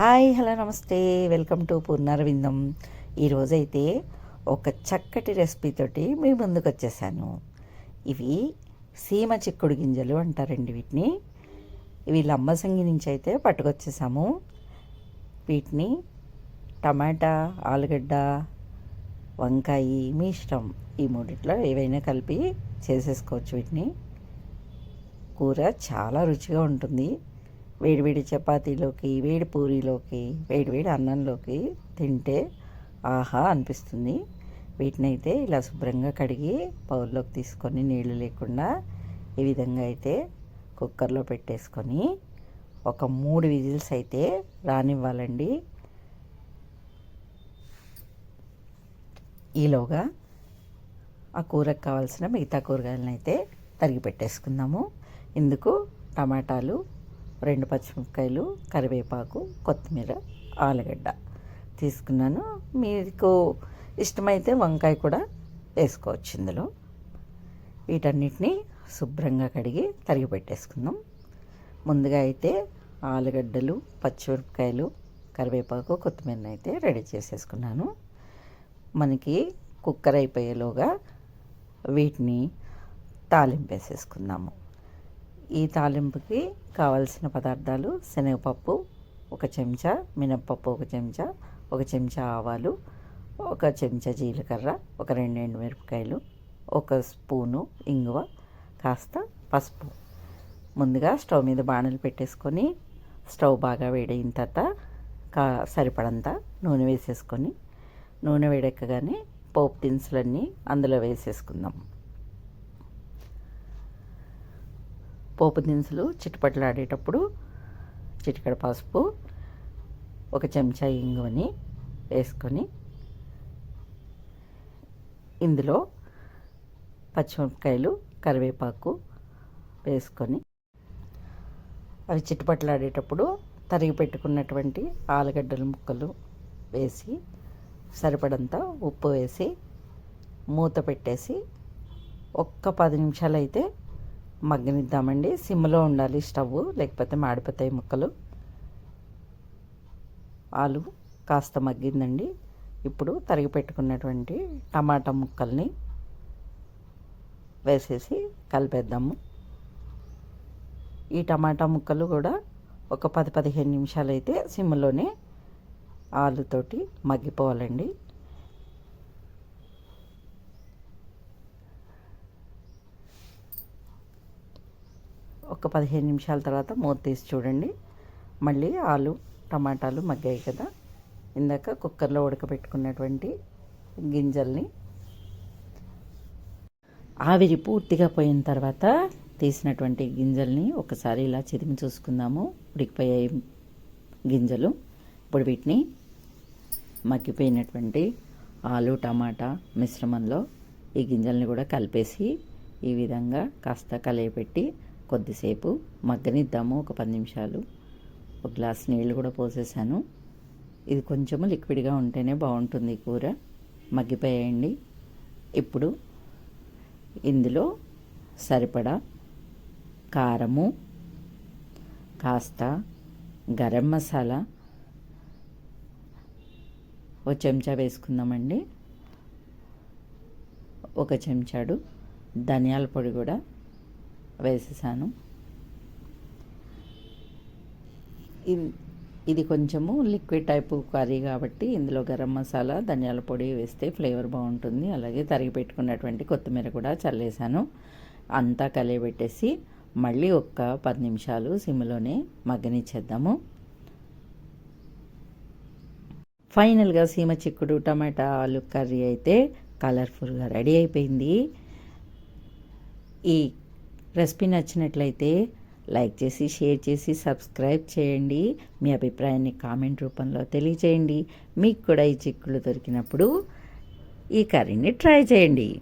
Hi hello namaste. Welcome to Purnaravindam ఈరోజైతే ఒక చక్కటి రెసిపీతోటి మీ ముందుకు వచ్చేసాను ఇవి సీమ చిక్కుడు గింజలు అంటారండి వీటిని. ఇవి లంబసంగి నుంచి అయితే పట్టుకొచ్చేసాము. వీటిని టమాటా ఆలుగడ్డ వంకాయ మీ ఇష్టం. ఈ మూడిట్లో ఏవైనా కలిపి చేసేసుకోవచ్చు వీటిని. కూర చాలా రుచిగా ఉంటుంది. వేడివేడి చపాతీలోకి వేడి పూరీలోకి వేడివేడి అన్నంలోకి తింటే ఆహా అనిపిస్తుంది. వీటినైతే ఇలా శుభ్రంగా కడిగి బౌల్లోకి తీసుకొని నీళ్ళు లేకుండా ఈ విధంగా అయితే కుక్కర్లో పెట్టేసుకొని ఒక మూడు విజిల్స్ అయితే రానివ్వాలండి. ఈలోగా ఆ కూరకు కావాల్సిన మిగతా కూరగాయలను అయితే తరిగి పెట్టేసుకుందాము. ఇందుకు టమాటాలు రెండు పచ్చిమిరపకాయలు కరివేపాకు కొత్తిమీర ఆలుగడ్డ తీసుకున్నాను. మీకు ఇష్టమైతే వంకాయ కూడా వేసుకోవచ్చు ఇందులో. వీటన్నిటిని శుభ్రంగా కడిగి తరిగి పెట్టేసుకుందాం. ముందుగా అయితే ఆలుగడ్డలు పచ్చిమిరపకాయలు కరివేపాకు కొత్తిమీర అయితే రెడీ చేసేసుకున్నాను. మనకి కుక్కర్ అయిపోయేలోగా వీటిని తాలింపేసేసుకుందాము వేసేసుకుందాము. ఈ తాలింపుకి కావలసిన పదార్థాలు శనగపప్పు ఒక చెంచా మినప్పప్పు ఒక చెంచా ఒక చెంచా ఆవాలు ఒక చెంచా జీలకర్ర ఒక రెండు ఎండుమిరపకాయలు ఒక స్పూను ఇంగువ కాస్త పసుపు. ముందుగా స్టవ్ మీద బాణలు పెట్టేసుకొని స్టవ్ బాగా వేడైన తర్వాత కా సరిపడంత నూనె వేసేసుకొని నూనె వేడెక్కగానే పోపు దినుసులన్నీ అందులో వేసేసుకుందాం. పోపు దినుసులు చిట్టుపట్లాడేటప్పుడు చిటికడ పసుపు ఒక చెంచా ఇంగువని వేసుకొని ఇందులో పచ్చిమిరపకాయలు కరివేపాకు వేసుకొని అవి చిట్టుపట్లాడేటప్పుడు తరిగి పెట్టుకున్నటువంటి ఆలుగడ్డల ముక్కలు వేసి సరిపడంత ఉప్పు వేసి మూత పెట్టేసి ఒక్క పది నిమిషాలు అయితే మగ్గనిద్దామండి. సిమ్లో ఉండాలి స్టవ్ లేకపోతే మాడిపోతాయి ముక్కలు. ఆలు కాస్త మగ్గిందండి. ఇప్పుడు తరిగి పెట్టుకున్నటువంటి టమాటా ముక్కల్ని వేసేసి కలిపేద్దాము. ఈ టమాటా ముక్కలు కూడా ఒక పది పదిహేను నిమిషాలు అయితే సిమ్లోనే ఆలుతోటి మగ్గిపోవాలండి. ఒక పదిహేను నిమిషాల తర్వాత మూత తీసి చూడండి. మళ్ళీ ఆలు టమాటాలు మగ్గాయి కదా. ఇందాక కుక్కర్లో ఉడకబెట్టుకున్నటువంటి గింజల్ని ఆవిరి పూర్తిగా పోయిన తర్వాత తీసినటువంటి గింజల్ని ఒకసారి ఇలా చిదిమి చూసుకుందాము. ఉడికిపోయాయి గింజలు. ఇప్పుడు వీటిని మగ్గిపోయినటువంటి ఆలు టమాటా మిశ్రమంలో ఈ గింజల్ని కూడా కలిపేసి ఈ విధంగా కాస్త కలియపెట్టి కొద్దిసేపు మగ్గనిద్దాము ఒక పది నిమిషాలు. ఒక గ్లాస్ నీళ్ళు కూడా పోసేసాను. ఇది కొంచెము లిక్విడ్గా ఉంటేనే బాగుంటుంది కూర. మగ్గిపోయేయండి. ఇప్పుడు ఇందులో సరిపడా కారము కాస్త గరం మసాలా ఒక చెంచా వేసుకుందామండి. ఒక చెంచాడు ధనియాల పొడి కూడా వేసేసాను. ఇది కొంచెము లిక్విడ్ టైపు కర్రీ కాబట్టి ఇందులో గరం మసాలా ధనియాల పొడి వేస్తే ఫ్లేవర్ బాగుంటుంది. అలాగే తరిగి పెట్టుకున్నటువంటి కొత్తిమీర కూడా చల్లేసాను. అంతా కలియబెట్టేసి మళ్ళీ ఒక్క పది నిమిషాలు సిమ్లోనే మగ్గనిచ్చేద్దాము. ఫైనల్గా సీమ చిక్కుడు టమాటా ఆలు కర్రీ అయితే కలర్ఫుల్గా రెడీ అయిపోయింది. ఈ రెసిపీ నచ్చినట్లయితే లైక్ చేసి షేర్ చేసి సబ్స్క్రైబ్ చేయండి. మీ అభిప్రాయాన్ని కామెంట్ రూపంలో తెలియచేయండి. మీకు కూడా ఈ చిక్కులు దొరికినప్పుడు ఈ కర్రీని ట్రై చేయండి.